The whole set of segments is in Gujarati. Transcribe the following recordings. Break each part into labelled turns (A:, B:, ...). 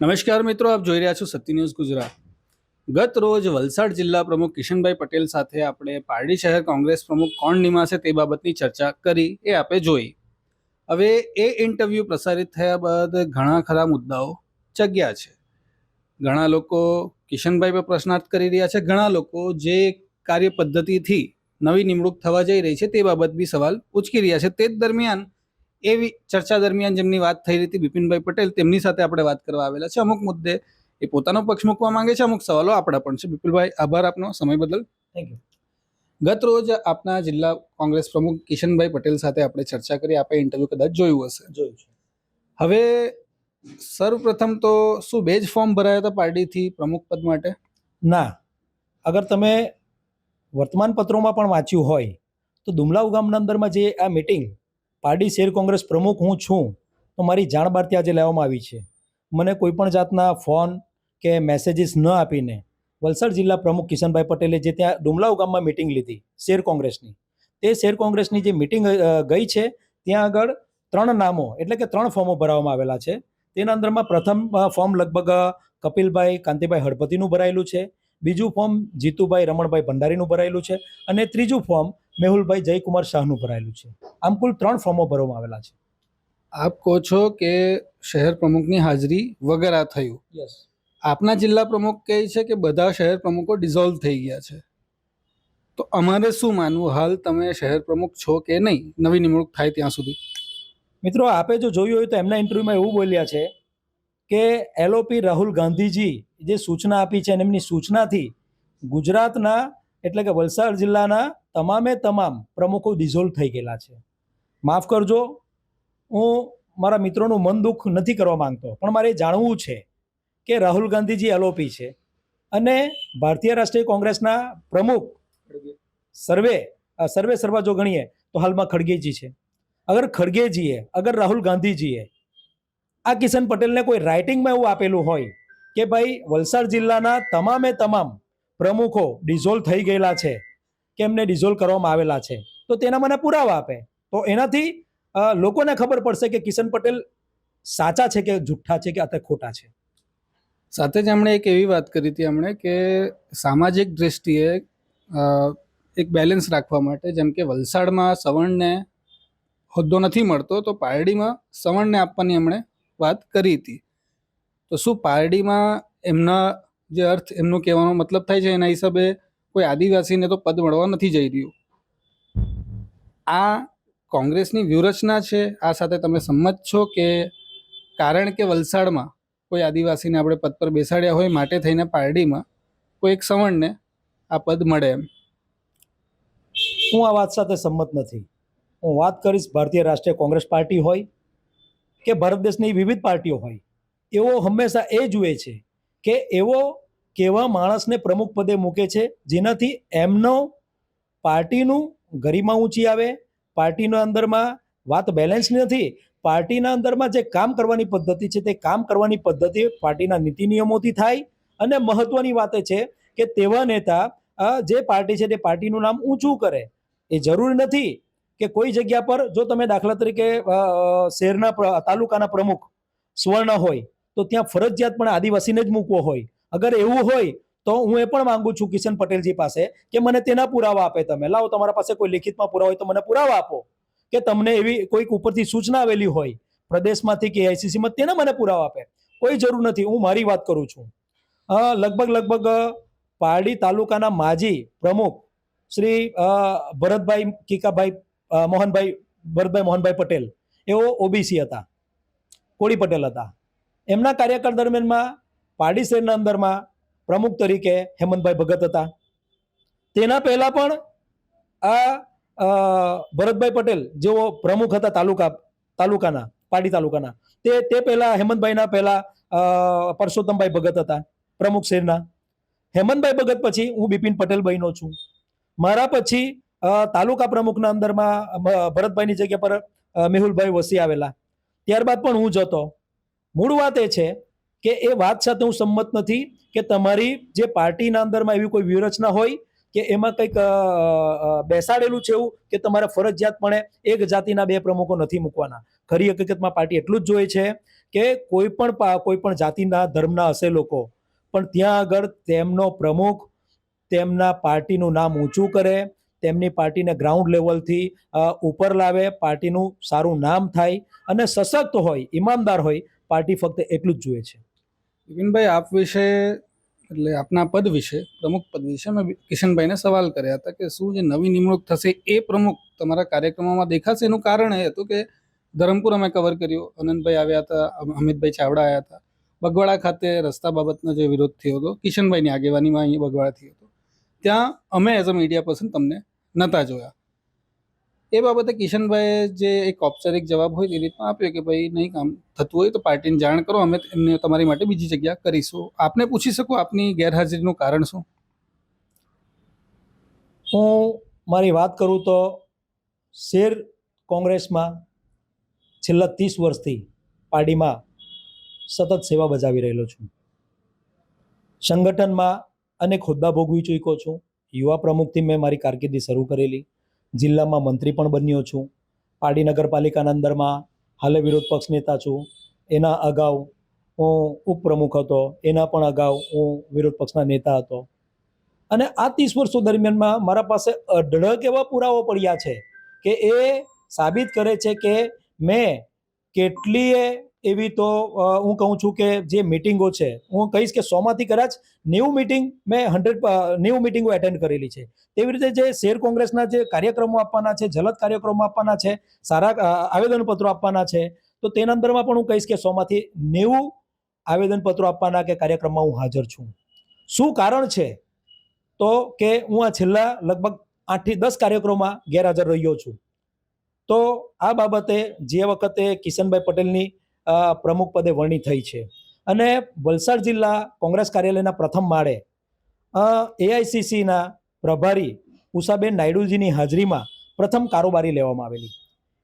A: નમસ્કાર મિત્રો, આપ જોઈ રહ્યા છો સત્ય ન્યૂઝ ગુજરાત. ગત રોજ વલસાડ જિલ્લા પ્રમુખ કિશનભાઈ પટેલ સાથે આપણે પારડી શહેર કોંગ્રેસ પ્રમુખ કોણ નિમાશે તે બાબતની ચર્ચા કરી, એ આપે જોઈ. હવે એ ઇન્ટરવ્યૂ પ્રસારિત થયા બાદ ઘણા ખરા મુદ્દાઓ જગ્યા છે. ઘણા લોકો કિશનભાઈ પર પ્રશ્નાર્થ કરી રહ્યા છે, ઘણા લોકો જે કાર્ય પદ્ધતિથી નવી નિમણૂક થવા જઈ રહી છે તે બાબત બી સવાલ ઉચકી રહ્યા છે. તે જ દરમિયાન એવી ચર્ચા દરમિયાન જેમની વાત થઈ રહી હતી બિપિનભાઈ પટેલ તેમની સાથે આપણે વાત કરવા આવેલા છે. અમુક મુદ્દે એ પોતાનો પક્ષ મૂકવા માંગે છે અમુક સવાલો આપણા પણ છે. બિપુલભાઈ આભાર આપનો સમય બદલ.
B: થેન્ક યુ
A: ગત રોજ આપના જિલ્લા કોંગ્રેસ પ્રમુખ કિશનભાઈ પટેલ સાથે આપણે ચર્ચા કરી. આપણે ઇન્ટરવ્યુ કદાચ જોયું હશે.
B: જોયું છે.
A: હવે સર્વપ્રથમ તો શું બે જ ફોર્મ ભરાયા હતા પાર્ટીથી પ્રમુખ પદ માટે?
B: ના. અગર તમે વર્તમાન પત્રોમાં પણ વાંચ્યું હોય તો દુમલાવ ગામના અંદરમાં જે આ મીટિંગ પારડી શેર કોંગ્રેસ પ્રમુખ હું છું, તો મારી જાણ બહાર ત્યાં જે લેવામાં આવી છે. મને કોઈપણ જાતના ફોન કે મેસેજીસ ન આપીને વલસાડ જિલ્લા પ્રમુખ કિશનભાઈ પટેલે જે ત્યાં ડુમલાવ ગામમાં મિટિંગ લીધી, શેર કોંગ્રેસની. તે શેર કોંગ્રેસની જે મિટિંગ ગઈ છે, ત્યાં આગળ ત્રણ નામો, એટલે કે ત્રણ ફોર્મો ભરાવવામાં આવેલા છે. તેના અંદરમાં પ્રથમ ફોર્મ લગભગ કપિલભાઈ, કાંતિભાઈ હળપતિનું ભરાયેલું છે. બીજું ફોર્મ જીતુભાઈ રમણભાઈ ભંડારીનું ભરાયેલું છે. અને ત્રીજું ફોર્મ મેહુલભાઈ જયકુમાર શાહનું ભરાયેલું છે. આમ કુલ ત્રણ ફોર્મો ભરવામાં આવેલા છે.
A: આપ કહો છો કે શહેર પ્રમુખની હાજરી વગર આ થયું?
B: યસ
A: આપના જિલ્લા પ્રમુખ કહે છે કે બધા શહેર પ્રમુખો ડિઝોલ્વ થઈ ગયા છે. તો અમારે શું માનવું? હાલ તમે શહેર પ્રમુખ છો કે નહીં? નવી નિમણૂક થાય ત્યાં સુધી.
B: મિત્રો આપે જો જોયું હોય તો એમના ઇન્ટરવ્યુમાં એવું બોલ્યા છે કે એલઓપી રાહુલ ગાંધીજી જે સૂચના આપી છે અને એમની સૂચનાથી ગુજરાતના એટલે કે વલસાડ જિલ્લાના તમામે તમામ પ્રમુખો ડિઝોલ્વ થઈ ગયેલા છે. માફ કરજો, હું મારા મિત્રોનું મન દુઃખ નથી કરવા માંગતો, પણ મારે જાણવું છે કે રાહુલ ગાંધીજી એલઓપી છે અને ભારતીય રાષ્ટ્રીય કોંગ્રેસના પ્રમુખ સર્વે સર્વે સર્વા જો ગણીએ તો હાલમાં ખડગેજી છે. અગર ખડગેજીએ, અગર રાહુલ ગાંધીજીએ આ કિશન પટેલને કોઈ રાઇટિંગમાં એવું આપેલું હોય કે ભાઈ વલસાડ જિલ્લાના તમામે તમામ પ્રમુખો ડિઝોલ્વ થઈ ગયેલા છે કે એમને ડિઝોલ્વ કરવામાં આવેલા છે. તો તેના મને પુરાવા આપે. તો એનાથી લોકોને ખબર પડશે કે કિશન પટેલ સાચા છે કે જુઠ્ઠા છે કે અત્યારે ખોટા છે.
A: સાથે જ એમણે એક એવી વાત કરી હતી એમણે કે સામાજિક દૃષ્ટિએ એક બેલેન્સ રાખવા માટે જેમ કે વલસાડમાં સવર્ણને હોદ્દો નથી મળતો, તો પારડીમાં સવર્ણને આપવાની એમણે વાત કરી હતી. તો શું પારડીમાં એમના જે અર્થ એમનો કહેવાનો મતલબ થાય છે? એના હિસાબે કોઈ આદિવાસીને તો પદ મળવા નથી જઈ રહ્યું. આ કોંગ્રેસની વ્યૂહરચના છે, આ સાથે તમે સંમત છો કે કારણ કે વલસાડમાં કોઈ આદિવાસીને આપણે પદ પર બેસાડ્યા હોય માટે થઈને પારડીમાં, કોઈ એક સવર્ણને આ પદ મળે એમ.
B: હું આ વાત સાથે સંમત નથી. હું વાત કરીશ ભારતીય રાષ્ટ્રીય કોંગ્રેસ પાર્ટી હોય કે ભારત દેશની વિવિધ પાર્ટીઓ હોય, એવો હંમેશા એ જુએ છે કે એવો કેવા માણસને પ્રમુખ પદે મૂકે છે? જેનાથી એમનો પાર્ટીનું ગરિમા ઊંચી આવે, પાર્ટીના અંદરમાં વાત બેલેન્સ નથી, પાર્ટીના અંદરમાં જે કામ કરવાની પદ્ધતિ છે તે કામ કરવાની પદ્ધતિ પાર્ટીના નીતિ નિયમોથી થાય. અને મહત્વની વાત છે કે તેવા નેતા જે પાર્ટી છે તે પાર્ટીનું નામ ઊંચું કરે. એ જરૂરી નથી કે કોઈ જગ્યા પર જો તમે દાખલા તરીકે શહેરના તાલુકાના પ્રમુખ સ્વર્ણ હોય, તો ત્યાં ફરજિયાત પણ આદિવાસીને જ મૂકવો હોય. અગર એવું હોય તો હું એ પણ માંગુ છું કિશન પટેલજી પાસે કે મને તેના પુરાવા આપે તમે. લાવો, તમારા પાસે કોઈ લિખિતમાં પુરાવા હોય તો મને પુરાવા આપો. કે તમને એવી કોઈક ઉપરથી સૂચના આવેલી હોય, પ્રદેશમાંથી કે આઈસીસીમાં, તેના મને પુરાવા આપે. કોઈ જરૂર નથી. હું મારી વાત કરું છું. લગભગ લગભગ પારડી તાલુકાના માજી પ્રમુખ શ્રી ભરતભાઈ કીકાભાઈ મોહનભાઈ, ભરતભાઈ મોહનભાઈ પટેલ. એઓ ઓબીસી હતા. કોળી પટેલ હતા. એમના કાર્યકાળ દરમિયાનમાં પારડી શહેરના અંદરમાં પ્રમુખ તરીકે હેમંતભાઈ ભગત હતા. તેના પહેલા પણ આ ભરતભાઈ પટેલ જેઓ પ્રમુખ હતા તાલુકા, તાલુકાના પાડી તાલુકાના, તે તે પહેલા હેમંતભાઈના પહેલા પરસોત્તમભાઈ ભગત હતા, પ્રમુખ શહેરના. હેમંતભાઈ ભગત પછી હું બિપિન પટેલ બહેનો છું. મારા પછી તાલુકા પ્રમુખના અંદરમાં ભરતભાઈની જગ્યા પર મેહુલભાઈ વસી આવેલા. ત્યારબાદ પણ હું જતો મૂળ વાત એ છે કે એ વાત સાથે હું સંમત નથી કે તમારી જે પાર્ટીના અંદરમાં એવી કોઈ વ્યૂહરચના હોય કે એમાં કંઈક બેસાડેલું છે એવું કે તમારે ફરજિયાતપણે એક જાતિના બે પ્રમુખો નથી મૂકવાના. ખરી હકીકતમાં પાર્ટી એટલું જ જોઈએ છે કે કોઈ પણ કોઈ પણ જાતિના, ધર્મના હશે લોકો, પણ ત્યાં આગળ તેમનો પ્રમુખ તેમના પાર્ટીનું નામ ઊંચું કરે, તેમની પાર્ટીને ગ્રાઉન્ડ લેવલથી ઉપર લાવે, પાર્ટીનું સારું નામ થાય અને સશક્ત હોય, ઈમાનદાર હોય પાર્ટી ફક્ત એટલું જ જુએ છે.
A: વિપિનભાઈ, આપ વિશે, એટલે આપના પદ વિશે, પ્રમુખ પદ વિશે મેં કિશનભાઈને સવાલ કર્યા હતા કે શું જે નવી નિમણૂક થશે એ પ્રમુખ તમારા કાર્યક્રમોમાં દેખાશે? એનું કારણ એ હતું કે ધરમપુર અમે કવર કર્યું, અનંતભાઈ આવ્યા હતા અમિતભાઈ ચાવડા આવ્યા હતા. બગવાડા ખાતે રસ્તા બાબતનો જે વિરોધ થયો હતો, કિશનભાઈની આગેવાનીમાં અહીં બગવાડા થયો હતો. ત્યાં અમે એઝ અ મીડિયા પર્સન તમને નહોતા જોયા. એ બાબતે કિશનભાઈએ જે એક ઔપચારિક જવાબ હોય તે રીતનો આપ્યો કે ભાઈ, નહીં, કામ થતું હોય તો પાર્ટીને જાણ કરો, અમે એમને તમારી માટે બીજી જગ્યા કરીશું. આપને પૂછી શકું આપની ગેરહાજરીનું કારણ શું?
B: હું મારી વાત કરું તો શેર કોંગ્રેસમાં છેલ્લા ત્રીસ વર્ષથી પાર્ટીમાં સતત સેવા બજાવી રહેલો છું. સંગઠનમાં અનેક હોદ્દા ભોગવી ચૂક્યો છું. યુવા પ્રમુખથી મેં મારી કારકિર્દી શરૂ કરેલી. જિલ્લામાં મંત્રી પણ બન્યો છું. પાડી નગરપાલિકાના અંદરમાં હાલે વિરોધ પક્ષ નેતા છું. એના અગાઉ હું ઉપપ્રમુખ હતો. એના પણ અગાઉ હું વિરોધ પક્ષના નેતા હતો. અને આ ત્રીસ વર્ષો દરમિયાનમાં મારા પાસે અઢળક એવા પુરાવો પડ્યા છે કે એ સાબિત કરે છે કે મેં કેટલીય એવી તો હું કહું છું કે જે મિટિંગો છે, હું કહીશ કે સોમાંથી કદાચ નેવું મિટિંગ મેં હંડ્રેડ નેવું મિટિંગો એટેન્ડ કરેલી છે. તેવી રીતે જે શેર કોંગ્રેસના જે કાર્યક્રમો આપવાના છે, જલદ કાર્યક્રમો આપવાના છે, સારા આવેદનપત્રો આપવાના છે, તો તેના અંદરમાં પણ હું કહીશ કે સોમાંથી નેવું આવેદનપત્રો આપવાના કે કાર્યક્રમમાં હું હાજર છું. શું કારણ છે? તો કે હું આ છેલ્લા લગભગ આઠથી દસ કાર્યક્રમોમાં ગેરહાજર રહ્યો છું. તો આ બાબતે જે વખતે કિશનભાઈ પટેલની પ્રમુખ પદે વરણી થઈ છે. અને વલસાડ જિલ્લા કોંગ્રેસ કાર્યાલયના પ્રથમ માળે એઆઈસીસીના પ્રભારી ઉષાબેન નાયડુજીની હાજરીમાં પ્રથમ કારોબારી લેવામાં આવેલી.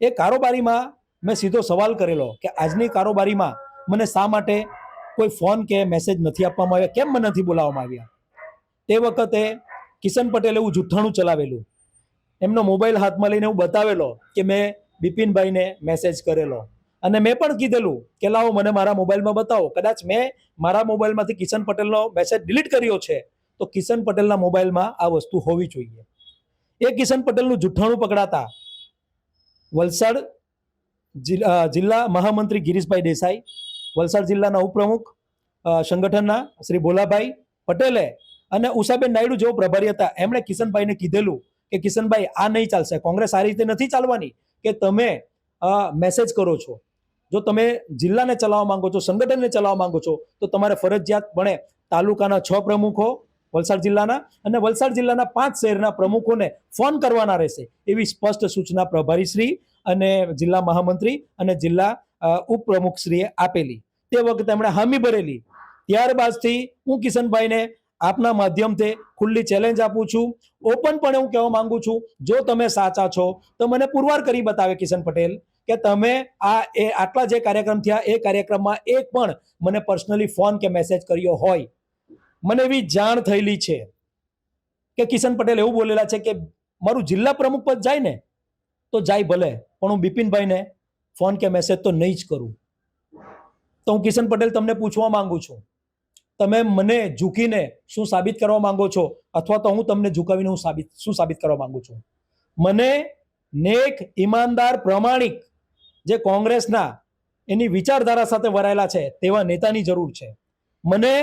B: એ કારોબારીમાં મેં સીધો સવાલ કરેલો કે આજની કારોબારીમાં મને શા માટે કોઈ ફોન કે મેસેજ નથી આપવામાં આવ્યા? કેમ મને નથી બોલાવવામાં આવ્યા? તે વખતે કિશન પટેલે એવું જુઠ્ઠાણું ચલાવેલું. એમનો મોબાઈલ હાથમાં લઈને હું બતાવેલો કે મેં બિપિનભાઈને મેસેજ કરેલો. અને મેં પણ કીધેલું કે લાવો મને મારા મોબાઈલમાં બતાવો. કદાચ મેં મારા મોબાઈલમાંથી કિશન પટેલનો મેસેજ ડિલીટ કર્યો છે, તો કિશન પટેલના મોબાઈલમાં આ વસ્તુ હોવી જોઈએ. એ કિશન પટેલનું જુઠ્ઠાણું પકડાતા વલસાડ જિલ્લા મહામંત્રી ગિરીશભાઈ દેસાઈ, વલસાડ જિલ્લાના ઉપપ્રમુખ સંગઠનના શ્રી ભોલાભાઈ પટેલે અને ઉષાબેન નાયડુ જેવો પ્રભારી હતા, એમણે કિશનભાઈને કીધેલું કે કિશનભાઈ આ નહીં ચાલશે. કોંગ્રેસ આ રીતે નથી ચાલવાની કે તમે મેસેજ કરો છો. જો તમે જિલ્લાને ચલાવવા માંગો છો, સંગઠનને ચલાવવા માંગો છો, તો તમારે ફરજિયાત બને તાલુકાના છ પ્રમુખો વલસાડ જિલ્લાના અને વલસાડ જિલ્લાના પાંચ શહેરના પ્રમુખોને ફોન કરવાના રહેશે. એવી સ્પષ્ટ સૂચના પ્રભારીશ્રી અને જિલ્લા મહામંત્રી અને જિલ્લા ઉપપ્રમુખશ્રીએ આપેલી. તે વખતે એમણે હામી ભરેલી. ત્યારબાદથી હું કિશનભાઈને આપના માધ્યમથી ખુલ્લી ચેલેન્જ આપું છું. ઓપનપણે હું કહેવા માંગુ છું, જો તમે સાચા છો, તો મને પુરવાર કરી બતાવે કિશન પટેલ. કે તમે આ એ આટલા જે કાર્યક્રમ થયા, એ કાર્યક્રમમાં એક પણ મને પર્સનલી ફોન કે મેસેજ કર્યો હોય. મને એવી જાણ થયેલી છે કે કિશન પટેલ એવું બોલેલા છે કે મારું જિલ્લા પ્રમુખ પદ જાય ને, તો જાય ભલે, પણ હું બિપિનભાઈને ફોન કે મેસેજ તો નહીં જ કરું. તો હું કિશન પટેલ તમને પૂછવા માંગુ છું. તમે મને ઝૂકીને શું સાબિત કરવા માંગો છો? અથવા તો હું તમને ઝુકાવીને હું સાબિત, શું સાબિત કરવા માંગુ છું? મને નેક ઈમાનદાર, પ્રમાણિક જે કોંગ્રેસના એની વિચારધારા સાથે વરાયેલા છે, તેવા નેતાની જરૂર છે. મને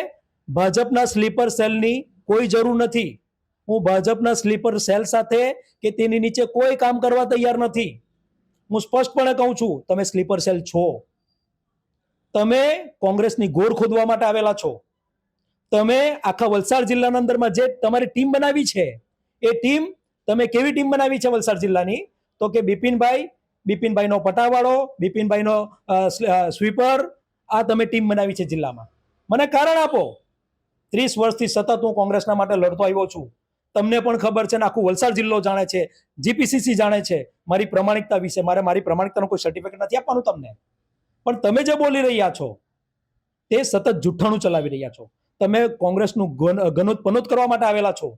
B: ભાજપના સ્લીપર સેલની કોઈ જરૂર નથી. હું ભાજપના સ્લીપર સેલ સાથે કે તેની નીચે કોઈ કામ કરવા તૈયાર નથી. હું સ્પષ્ટપણે કહું છું, તમે સ્લીપર સેલ છો. તમે કોંગ્રેસની ગોર ખોદવા માટે આવેલા છો. તમે આખા વલસાડ જિલ્લાના અંદરમાં જે તમારી ટીમ બનાવી છે, એ ટીમ તમે કેવી ટીમ બનાવી છે વલસાડ જિલ્લાની? તો કે બિપિનભાઈ બિપિનભાઈનો પટાવાળો, બિપિનભાઈનો સ્વીપર, આ તમે ટીમ બનાવી છે જિલ્લામાં. મને કારણ આપો. ત્રીસ વર્ષથી સતત હું કોંગ્રેસના માટે લડતો આવ્યો છું. તમને પણ ખબર છે ને, આખું વલસાડ જિલ્લો જાણે છે, જીપીસીસી જાણે છે. મારી પ્રમાણિકતા વિશે, મારે મારી પ્રમાણિકતાનું કોઈ સર્ટિફિકેટ નથી આપવાનું તમને. પણ તમે જે બોલી રહ્યા છો, તે સતત જુઠ્ઠાણું ચલાવી રહ્યા છો. તમે કોંગ્રેસનું ગન- ગનોત પનોત કરવા માટે આવેલા છો.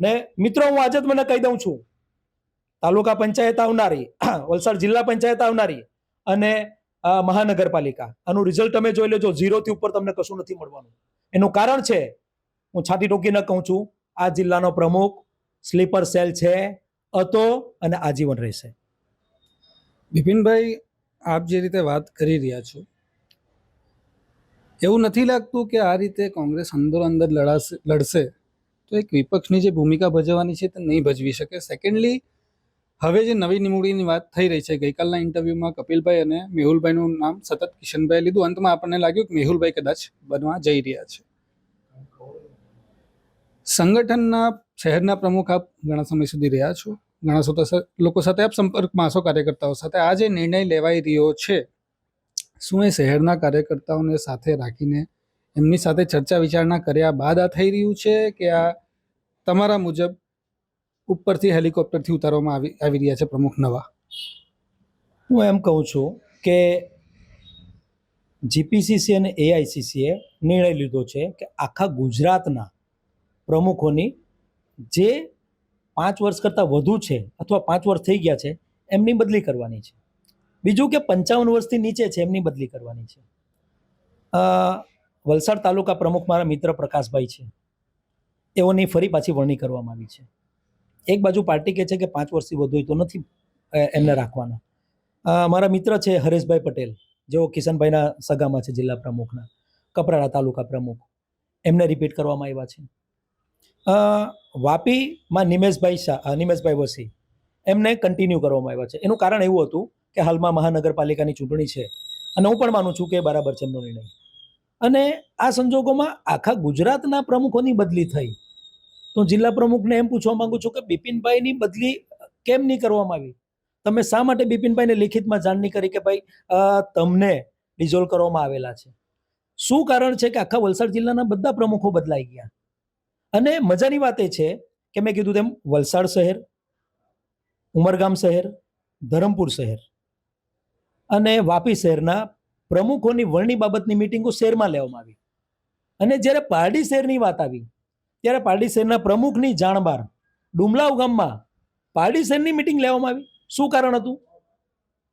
B: ને મિત્રો, હું આજે જ મને કહી દઉં છું તાલુકા પંચાયત આવનારી, વલસાડ જિલ્લા પંચાયત આવનારી અને મહાનગરપાલિકા. આનું રિઝલ્ટ તમે જોઈ લેજો ઝીરોથી ઉપર તમને કશું નથી મળવાનું. એનું કારણ છે, હું છાતી ટોકીને કહું છું, આ જિલ્લાનો પ્રમુખ સ્લીપર સેલ છે, હતો અને આજીવન રહેશે.
A: બિપિનભાઈ, આપ જે રીતે વાત કરી રહ્યા છો, એવું નથી લાગતું કે આ રીતે કોંગ્રેસ અંદરો અંદર લડાશે, લડશે. તો એક વિપક્ષની જે ભૂમિકા ભજવવાની છે તે નહીં ભજવી શકે. સેકન્ડલી હવે જે નવી નિમણૂકની વાત થઈ રહી છે, ગઈકાલના ઇન્ટરવ્યૂમાં કપિલભાઈ અને મેહુલભાઈનું નામ સતત કિશનભાઈ લીધું. અંતમાં આપણને લાગ્યું કે મેહુલભાઈ કદાચ બનવા જઈ રહ્યા છે. સંગઠનના શહેરના પ્રમુખ આપ ઘણા સમય સુધી રહ્યા છો. ઘણા સોતા- લોકો સાથે આપ સંપર્કમાં છો કાર્યકર્તાઓ સાથે આ જે નિર્ણય લેવાઈ રહ્યો છે, શું એ શહેરના કાર્યકર્તાઓને સાથે રાખીને એમની સાથે ચર્ચા વિચારણા કર્યા બાદ આ થઈ રહ્યું છે કે આ તમારા મુજબ ઉપરથી હેલિકોપ્ટરથી ઉતારવામાં આવી આવી રહ્યા છે પ્રમુખ નવા.
B: હું એમ કહું છું કે જીપીસીસી અને એઆઈસીસીએ નિર્ણય લીધો છે કે આખા ગુજરાતના પ્રમુખોની જે પાંચ વર્ષ કરતાં વધુ છે અથવા પાંચ વર્ષ થઈ ગયા છે, એમની બદલી કરવાની છે. બીજું કે પંચાવન વર્ષથી નીચે છે, એમની બદલી કરવાની છે. વલસાડ તાલુકા પ્રમુખ મારા મિત્ર પ્રકાશભાઈ છે. તેઓની ફરી પાછી વરણી કરવામાં આવી છે. એક બાજુ પાર્ટી કહે છે કે પાંચ વર્ષથી વધુ તો નથી એમને રાખવાના. મારા મિત્ર છે હરેશભાઈ પટેલ, જેઓ કિશનભાઈના સગામાં છે જિલ્લા પ્રમુખના, કપરાડા તાલુકા પ્રમુખ. એમને રિપીટ કરવામાં આવ્યા છે. વાપીમાં નિમેશભાઈ શાહ નિમેશભાઈ વસી, એમને કન્ટિન્યુ કરવામાં આવ્યા છે. એનું કારણ એવું હતું કે હાલમાં મહાનગરપાલિકાની ચૂંટણી છે અને હું પણ માનું છું કે બરાબર છે એમનો નિર્ણય. અને આ સંજોગોમાં આખા ગુજરાતના પ્રમુખોની બદલી થઈ. તો જિલ્લા પ્રમુખને એમ પૂછવા માંગુ છું કે બિપિનભાઈની બદલી કેમ નહીં કરવામાં આવી? તમે શા માટે બિપિનભાઈને લિખિતમાં જાણની કરી કે ભાઈ તમને ડિઝોલ્વ કરવામાં આવેલા છે? શું કારણ છે કે આખા વલસાડ જિલ્લાના બધા પ્રમુખો બદલાઈ ગયા? અને મજાની વાત એ છે કે મેં કીધું તેમ વલસાડ શહેર, ઉમરગામ શહેર, ધરમપુર શહેર અને વાપી શહેરના પ્રમુખોની વરણી બાબતની મિટિંગો શહેરમાં લેવામાં આવી. અને જ્યારે પારડી શહેરની વાત આવી ત્યારે પારડી શહેરના પ્રમુખની જાણ બહાર ડુમલાવ ગામમાં પારડી શહેરની મિટિંગ લેવામાં આવી. શું કારણ હતું?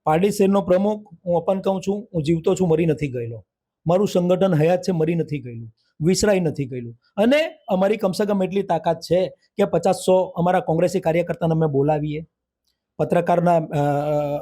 B: પારડી શહેરનો પ્રમુખ, હું અપન કહું છું, હું જીવતો છું, મરી નથી ગયેલો. મારું સંગઠન હયાત છે, મરી નથી ગયેલું. વિસરાઈ નથી ગયેલું. અને અમારી કમસે કમ એટલી તાકાત છે કે પચાસસો અમારા કોંગ્રેસી કાર્યકર્તાને અમે બોલાવીએ. પત્રકારના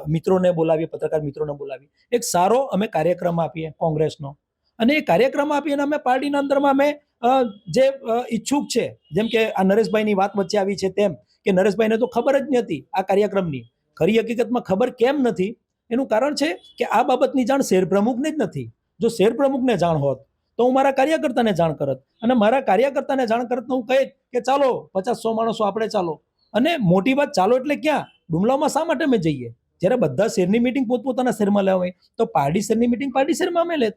B: મિત્રોને બોલાવીએ, પત્રકાર મિત્રોને બોલાવીએ. એક સારો અમે કાર્યક્રમ આપીએ કોંગ્રેસનો. અને એ કાર્યક્રમ આપીએ અને અમે પાર્ટીના અંદરમાં અમે જે ઈચ્છુક છે, જેમ કે આ નરેશભાઈની વાત વચ્ચે આવી છે તેમ, કે નરેશભાઈને તો ખબર જ નથી આ કાર્યક્રમની. ખરી હકીકતમાં ખબર કેમ નથી? એનું કારણ છે કે આ બાબતની જાણ શેર પ્રમુખને જ નથી. જો શેર પ્રમુખને જાણ હોત, તો હું મારા કાર્યકર્તાને જાણ કરત. અને મારા કાર્યકર્તાને જાણ કરત હું કહીશ કે ચાલો પચાસ સો માણસો આપણે ચાલો. અને મોટી વાત, ચાલો એટલે ક્યાં? ડુમલામાં શા માટે અમે જઈએ? જ્યારે બધા શેરની મિટિંગ પોતપોતાના શહેરમાં લેવા હોય તો પારડી શેરની મિટિંગ પારડી શહેરમાં અમે લેત.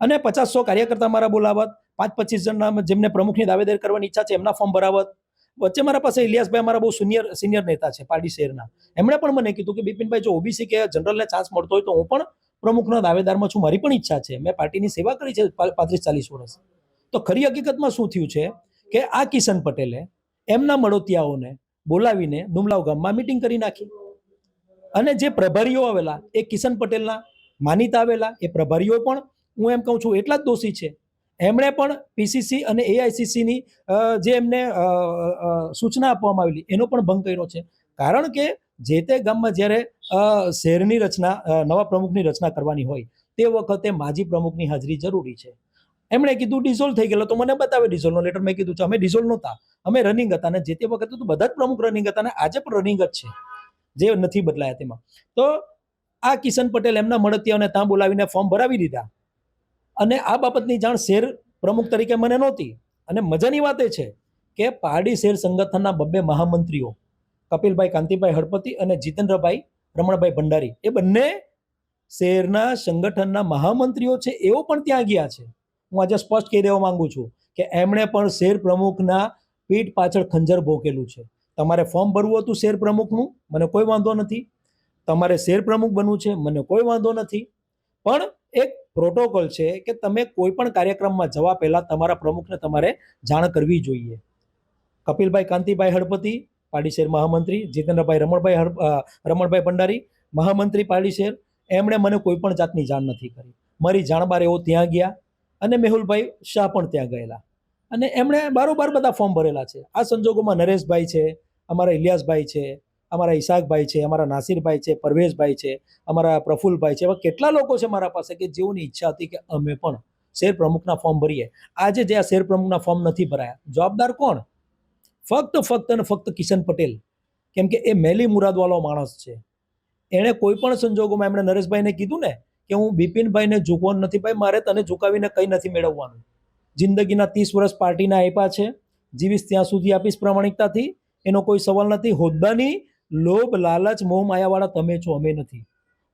B: અને પચાસ સો કાર્યકર્તા મારા બોલાવત પાંચ પચીસ જણના જેમને પ્રમુખની દાવેદારી કરવાની ઈચ્છા છે, એમના ફોર્મ ભરાવત. વચ્ચે મારા પાસે ઇલિયાસભાઈ અમારા બહુ સિનિયર સિનિયર નેતા છે, પાર્ટી શહેરના એમણે પણ મને કીધું કે બિપિનભાઈ, જો ઓબીસી કે જનરલને ચાન્સ મળતો હોય તો હું પણ પ્રમુખના દાવેદારમાં છું, મારી પણ ઈચ્છા છે. મેં પાર્ટીની સેવા કરી છે પાંત્રીસ, ચાલીસ વર્ષ. તો ખરી હકીકતમાં શું થયું છે કે આ કિશન પટેલે એમના મળોતિયાઓને બોલાવીને દુમલાવ ગામમાં મિટિંગ કરી નાખી. અને જે પ્રભારીઓ આવેલા, એ કિશન પટેલના માનીતા આવેલા, એ પ્રભારીઓ પણ હું એમ કહું છું એટલા જ દોષી છે એમણે પણ પીસીસી અને એઆઈસીસીની જે એમને સૂચના આપવામાં આવેલી, એનો પણ ભંગ કર્યો છે. કારણ કે જે તે ગામમાં જ્યારે શહેરની રચના નવા પ્રમુખની રચના કરવાની હોય, તે વખતે માજી પ્રમુખની હાજરી જરૂરી છે. એમણે કીધું ડિઝોલ્વ થઈ ગયેલો, તો મને બતાવે ડિઝોલ્વનો લેટર. મેં કીધું છે અમે ડિઝોલ્વ નહોતા, અમે રનિંગ હતા અને જે તે વખતે તો બધા જ પ્રમુખ રનિંગ હતા અને આજે પણ રનિંગ જ છે, જે નથી બદલાયા તેમાં. તો આ કિશન પટેલ એમના મળતિયાઓને ત્યાં બોલાવીને ફોર્મ ભરાવી દીધા. અને આ બાબતની જાણ શેર પ્રમુખ તરીકે મને નહોતી. અને મજાની વાત એ છે કે પારડી શેર સંગઠનના બબ્બે મહામંત્રીઓ કપિલભાઈ કાંતિભાઈ હળપતિ અને જીતેન્દ્રભાઈ રમણભાઈ ભંડારી, એ બંને શેરના સંગઠનના મહામંત્રીઓ છે એઓ પણ ત્યાં ગયા છે. હું આજે સ્પષ્ટ કહી દેવા માંગુ છું કે એમણે પણ શેર પ્રમુખના પીઠ પાછળ ખંજર ભોકેલું છે. તમારે ફોર્મ ભરવું હતું શેર પ્રમુખનું? મને કોઈ વાંધો નથી. તમારે શેર પ્રમુખ બનવું છે? મને કોઈ વાંધો નથી. પણ એક પ્રોટોકોલ છે કે તમે કોઈ પણ કાર્યક્રમમાં જવા પહેલાં તમારા પ્રમુખને તમારે જાણ કરવી જોઈએ. કપિલભાઈ કાંતિભાઈ હળપતિ, પાડીશેર મહામંત્રી, જીતેન્દ્રભાઈ રમણભાઈ રમણભાઈ ભંડારી, મહામંત્રી પાડીશેર, એમણે મને કોઈ પણ જાતની જાણ નથી કરી. મારી જાણ બાર એવો ત્યાં ગયા અને મેહુલભાઈ શાહ પણ ત્યાં ગયેલા. અને એમણે બારોબાર બધા ફોર્મ ભરેલા છે. આ સંજોગોમાં નરેશભાઈ છે, અમારા ઇલિયાસભાઈ છે અમારા ઈશાકભાઈ છે, અમારા નાસિરભાઈ છે, પરવેશભાઈ છે, અમારા પ્રફુલભાઈ છે, એવા કેટલા લોકો છે મારા પાસે કે જેઓની ઈચ્છા હતી કે અમે પણ શેર પ્રમુખના ફોર્મ ભરીએ. આજે જે આ શેર પ્રમુખના ફોર્મ નથી ભરાયા, જવાબદાર કોણ? ફક્ત ફક્ત અને ફક્ત કિશન પટેલ. કેમ કે એ મેલી મુરાદવાળો માણસ છે. એણે કોઈ પણ સંજોગોમાં એમણે નરેશભાઈને કીધું ને કે હું બિપિનભાઈને ઝૂકવાનું નથી, ભાઈ મારે તને ઝુકાવીને કંઈ નથી મેળવવાનું. જિંદગીના ત્રીસ વર્ષ પાર્ટીના આપ્યા છે. જીવીશ ત્યાં સુધી આપીશ પ્રામાણિકતાથી. એનો કોઈ સવાલ નથી. હોદ્દાની લોભ, લાલચ, મોહ માયાવાળા તમે છો, અમે નથી.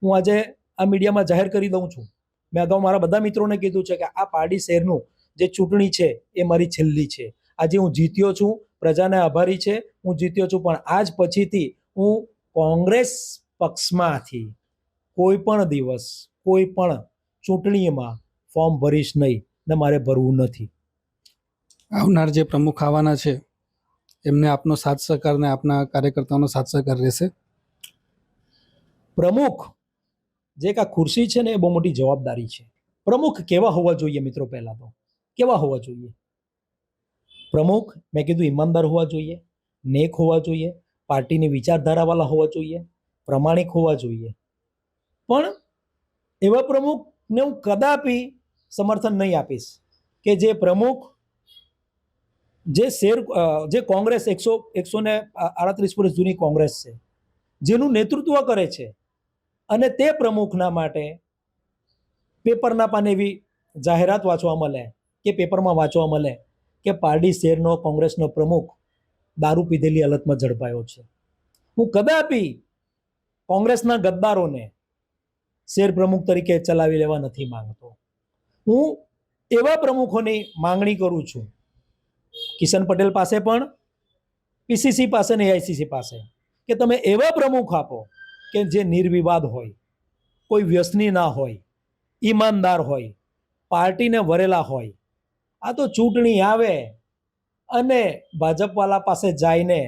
B: હું આજે આ મીડિયામાં જાહેર કરી દઉં છું. મેં અગાઉ મારા બધા મિત્રોને કીધું છે કે આ પારડી શહેરનું જે ચૂંટણી છે, એ મારી છેલ્લી છે. આજે હું જીત્યો છું, પ્રજાને આભારી છે, હું જીત્યો છું, પણ આજ પછીથી હું કોંગ્રેસ પક્ષમાંથી કોઈ પણ દિવસ, કોઈ પણ ચૂંટણીમાં ફોર્મ ભરીશ નહીં ને મારે ભરવું નથી.
A: આવનાર જે પ્રમુખ આવવાના છે એમને આપનો સાથ સહકાર ને આપના કાર્યકર્તાઓનો સાથ સહકાર રહેશે.
B: પ્રમુખ, જે એક ખુરશી છે ને એ બહુ મોટી જવાબદારી છે. પ્રમુખ કેવા હોવા જોઈએ મિત્રો પહેલા તો? કેવા હોવા જોઈએ? પ્રમુખ, મેં કીધું ઈમાનદાર હોવા જોઈએ, નેક હોવા જોઈએ, પાર્ટીની વિચારધારાવાળા હોવા જોઈએ, પ્રમાણિક હોવા જોઈએ. પણ એવા પ્રમુખને હું કદાપી સમર્થન નહીં આપીશ કે જે પ્રમુખ જે શેર જે કોંગ્રેસ એકસો એકસો ને આડત્રીસ વર્ષ જૂની કોંગ્રેસ છે, જેનું નેતૃત્વ કરે છે, અને તે પ્રમુખના માટે પેપરના પાને એવી જાહેરાત વાંચવા મળે, કે પેપરમાં વાંચવા મળે, કે પારડી શેરનો કોંગ્રેસનો પ્રમુખ દારૂ પીધેલી હાલતમાં ઝડપાયો છે. હું કદાપી કોંગ્રેસના ગદ્દારોને શેર પ્રમુખ તરીકે ચલાવી લેવા નથી માંગતો. હું એવા પ્રમુખોની માંગણી કરું છું કિશન પટેલ પાસે પણ પીસીસી પાસે ને એઆઈસીસી પાસે. કે તમે એવા પ્રમુખ આપો કે જે નિર્વિવાદ હોય, કોઈ વ્યસની ના હોય, ઈમાનદાર હોય, પાર્ટીને વરેલા હોય. આ તો ચૂંટણી આવે અને ભાજપવાલા પાસે જઈને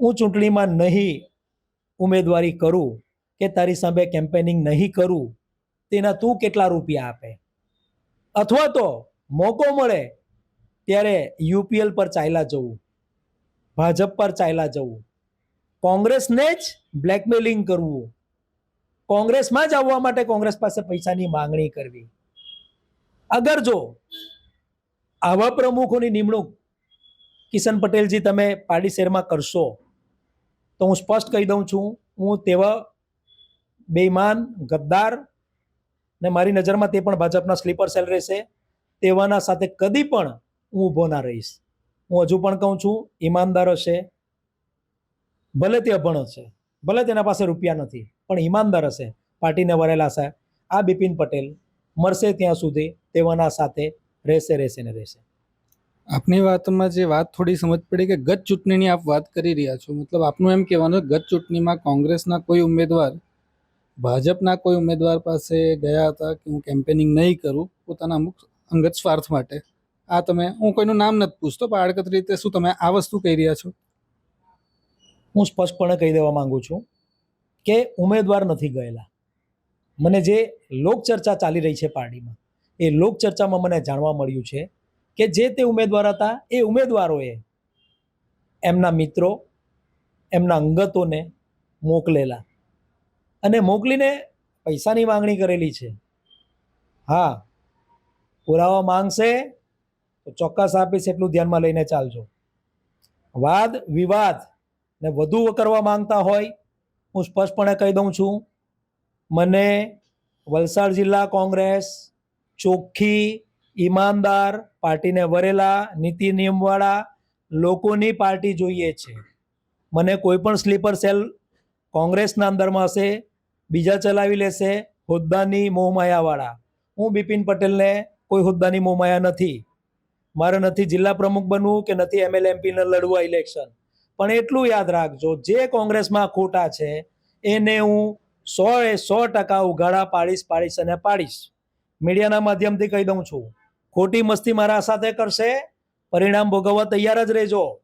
B: હું ચૂંટણીમાં નહીં ઉમેદવારી કરું કે તારી સામે કેમ્પેનિંગ નહીં કરું, તેના તું કેટલા રૂપિયા આપે? અથવા તો મોકો મળે ત્યારે યુપીએલ પર ચાલ્યા જવું, ભાજપ પર ચાલ્યા જવું, કોંગ્રેસને જ બ્લેકમેલિંગ કરવું, કોંગ્રેસમાં જ આવવા માટે કોંગ્રેસ પાસે પૈસાની માંગણી કરવી. અગર જો આવા પ્રમુખોની નિમણૂક કિશન પટેલજી તમે પાડી શેરમાં કરશો, તો હું સ્પષ્ટ કહી દઉં છું, હું તેવા બેઈમાન, ગદ્દાર ને મારી નજરમાં તે પણ ભાજપના સ્લીપર સેલ રહેશે. તેવાના સાથે કદી પણ હું ઊભો ના રહીશ. હું હજુ પણ કહું છું, ઈમાનદાર હશે ભલે તે અભણ હશે ભલે તેના પાસે રૂપિયા નથી, પણ ઈમાનદાર હશે પાર્ટીને વરેલા સાહેબ, આ બિપિન પટેલ મરશે ત્યાં સુધી તેવાના સાથે રહેશે રહેશે ને રહેશે.
A: આપની વાતમાં જે વાત થોડી સમજ પડી કે ગત ચૂંટણીની આપ વાત કરી રહ્યા છો. મતલબ આપનું એમ કહેવાનું ગત ચૂંટણીમાં કોંગ્રેસના કોઈ ઉમેદવાર, ભાજપના કોઈ ઉમેદવાર પાસે ગયા હતા કે હું કેમ્પેનિંગ નહીં કરું, પોતાના અમુક અંગત સ્વાર્થ માટે? આ તમે, હું કોઈનું નામ નથી પૂછતો, પણ આડકત રીતે શું તમે આ વસ્તુ કહી રહ્યા છો?
B: હું સ્પષ્ટપણે કહી દેવા માંગુ છું કે ઉમેદવાર નથી ગયેલા. મને જે લોકચર્ચા ચાલી રહી છે પાર્ટીમાં, એ લોકચર્ચામાં મને જાણવા મળ્યું છે કે જે તે ઉમેદવાર હતા, એ ઉમેદવારોએ એમના મિત્રો, એમના અંગતોને મોકલેલા. અને મોકલીને પૈસાની માંગણી કરેલી છે. હા, પુરાવા માંગશે તો ચોક્કસ આપીશ, એટલું ધ્યાનમાં લઈને ચાલજો. વાદ, વિવાદ ને વધુ કરવા માંગતા હોય, હું સ્પષ્ટપણે કહી દઉં છું, મને વલસાડ જિલ્લા કોંગ્રેસ ચોખ્ખી, ઈમાનદાર પાર્ટીને વરેલા, નીતિ નિયમવાળા લોકોની પાર્ટી જોઈએ છે. મને કોઈ પણ સ્લીપર સેલ કોંગ્રેસના અંદરમાં હશે, બીજા ચલાવી લેશે હોદ્દાની મોહમાયાવાળા. હું બિપિન પટેલને કોઈ હોદ્દાની મોહમાયા નથી. મારે નથી જિલ્લા પ્રમુખ બનવું કે નથી એમએલએ એમપીને લડવા ઇલેક્શન પણ એટલું યાદ રાખજો, જે કોંગ્રેસમાં ખોટા છે, એને હું સો એ સો ટકા ઉઘાડા પાડીશ પાડીશ અને પાડીશ. મીડિયાના માધ્યમથી કહી દઉં છું, ખોટી મસ્તી મારા સાથે કરશે, પરિણામ ભોગવવા તૈયાર જ રહેજો.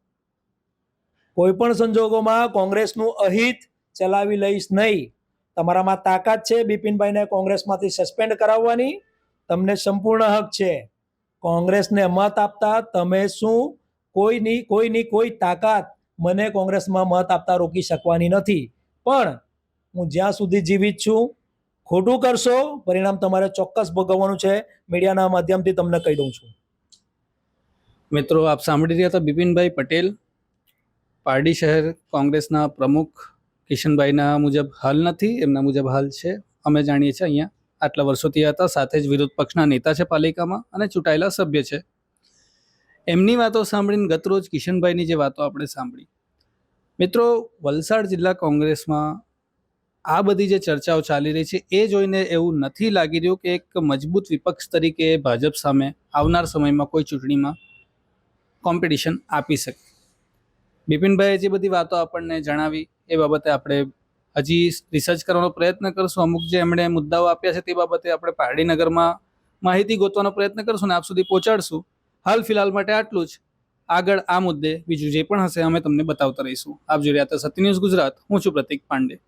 B: કોઈ પણ સંજોગોમાં કોંગ્રેસનું અહિત ચલાવી લઈશ નહીં. તમારામાં તાકાત છે, બિપિનભાઈને કોંગ્રેસમાંથી સસ્પેન્ડ કરાવવાની. તમને સંપૂર્ણ હક છે. કોંગ્રેસને મત આપતા તમે શું? કોઈની કોઈની કોઈ તાકાત મને કોંગ્રેસમાં મત આપતા રોકી શકવાની નથી. પણ હું જ્યાં સુધી જીવિત છું, ખોટું કરશો, પરિણામ તમારે ચોક્કસ ભોગવવાનું છે. મીડિયાના માધ્યમથી તમને કહી દઉં છું.
A: મિત્રો, આપ સાંભળી રહ્યા હતા બિપિનભાઈ પટેલ. પારડી શહેર કોંગ્રેસના પ્રમુખ કિશનભાઈના મુજબ હાલ નથી, એમના મુજબ હાલ છે. અમે જાણીએ છીએ અહીંયા આટલા વર્ષોથી હતા, સાથે જ વિરોધ પક્ષના નેતા છે પાલિકામાં અને ચૂંટાયેલા સભ્ય છે. એમની વાતો સાંભળીને ગતરોજ કિશનભાઈની જે વાતો આપણે સાંભળી. મિત્રો, વલસાડ જિલ્લા કોંગ્રેસમાં આ બધી જે ચર્ચાઓ ચાલી રહી છે, એ જોઈને એવું નથી લાગી રહ્યું કે એક મજબૂત વિપક્ષ તરીકે ભાજપ સામે આવનાર સમયમાં કોઈ ચૂંટણીમાં કોમ્પિટિશન આપી શકે. બિપિનભાઈએ જે બધી વાતો આપણને જણાવી, એ બાબતે આપણે હજી રિસર્ચ કરવાનો પ્રયત્ન કરશું. અમુક જે એમણે મુદ્દાઓ આપ્યા છે તે બાબતે આપણે પારડીનગરમાં માહિતી ગોતવાનો પ્રયત્ન કરશું ને આપ સુધી પહોંચાડશું. હાલ ફિલહાલ માટે આટલું જ. આગળ આ મુદ્દે બીજું જે પણ હશે અમે તમને બતાવતા રહીશું. આપ જોઈ રહ્યા હતા સત્ય ન્યૂઝ ગુજરાત. હું છું પ્રતિક પાંડે.